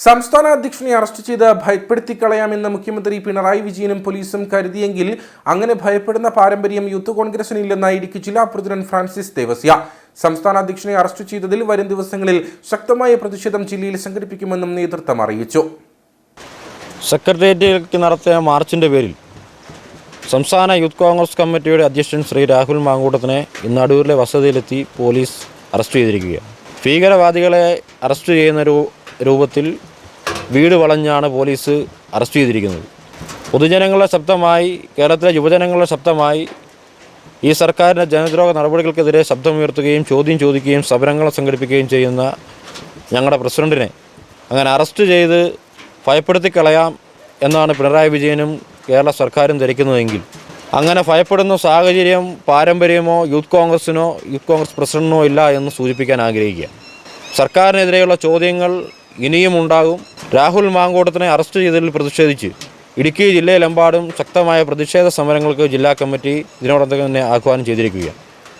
സംസ്ഥാന അധ്യക്ഷനെ അറസ്റ്റ് ചെയ്ത് ഭയപ്പെടുത്തി കളയാമെന്ന് മുഖ്യമന്ത്രി പിണറായി വിജയനും പോലീസും കരുതിയെങ്കിൽ അങ്ങനെ ഭയപ്പെടുന്ന പാരമ്പര്യം യൂത്ത് കോൺഗ്രസിനില്ലെന്ന് ഇടുക്കി ജില്ലാ പ്രസിഡന്റ് ഫ്രാൻസിസ് ദേവസ്യ. സംസ്ഥാന അധ്യക്ഷനെ അറസ്റ്റ് ചെയ്തതിൽ വരും ദിവസങ്ങളിൽ ശക്തമായ പ്രതിഷേധം ജില്ലയിൽ സംഘടിപ്പിക്കുമെന്നും നേതൃത്വം അറിയിച്ചു. സെക്രട്ടേറിയറ്റിലേക്ക് നടത്തിയ മാർച്ചിന്റെ പേരിൽ സംസ്ഥാന യൂത്ത് കോൺഗ്രസ് കമ്മിറ്റിയുടെ അധ്യക്ഷൻ ശ്രീ രാഹുൽ മാങ്കൂട്ടത്തിനെ ഇന്ന് അടൂരിലെ വസതിയിലെത്തി പോലീസ് അറസ്റ്റ് ചെയ്തിരിക്കുകയാണ്. ഭീകരവാദികളെ അറസ്റ്റ് ചെയ്യുന്ന രൂപത്തിൽ വീട് വളഞ്ഞാണ് പോലീസ് അറസ്റ്റ് ചെയ്തിരിക്കുന്നത്. പൊതുജനങ്ങളുടെ ശബ്ദമായി കേരളത്തിലെ യുവജനങ്ങളുടെ ശബ്ദമായി ഈ സർക്കാരിന്റെ ജനദ്രോഹ നടപടികൾക്കെതിരെ ശബ്ദമുയർത്തുകയും ചോദ്യം ചോദിക്കുകയും സമരങ്ങൾ സംഘടിപ്പിക്കുകയും ചെയ്യുന്ന ഞങ്ങളുടെ പ്രസിഡന്റിനെ അങ്ങനെ അറസ്റ്റ് ചെയ്ത് ഭയപ്പെടുത്തി കളയാം എന്നാണ് പിണറായി വിജയനും കേരള സർക്കാരും ധരിക്കുന്നതെങ്കിൽ. അങ്ങനെ ഭയപ്പെടുന്ന സാഹചര്യം പാരമ്പര്യമോ യൂത്ത് കോൺഗ്രസിനോ യൂത്ത് കോൺഗ്രസ് പ്രസിഡന്റിനോ ഇല്ല എന്ന് സൂചിപ്പിക്കാൻ ആഗ്രഹിക്കുക. സർക്കാരിനെതിരെയുള്ള ചോദ്യങ്ങൾ ഇനിയും ഉണ്ടാകും. രാഹുൽ മാങ്കോട്ടത്തിനെ അറസ്റ്റ് ചെയ്തതിൽ പ്രതിഷേധിച്ച് ഇടുക്കി ജില്ലയിലെമ്പാടും ശക്തമായ പ്രതിഷേധ സമരങ്ങൾക്ക് ജില്ലാ കമ്മിറ്റി ഇതിനോടൊപ്പം തന്നെ ആഹ്വാനം ചെയ്തിരിക്കുകയാണ്.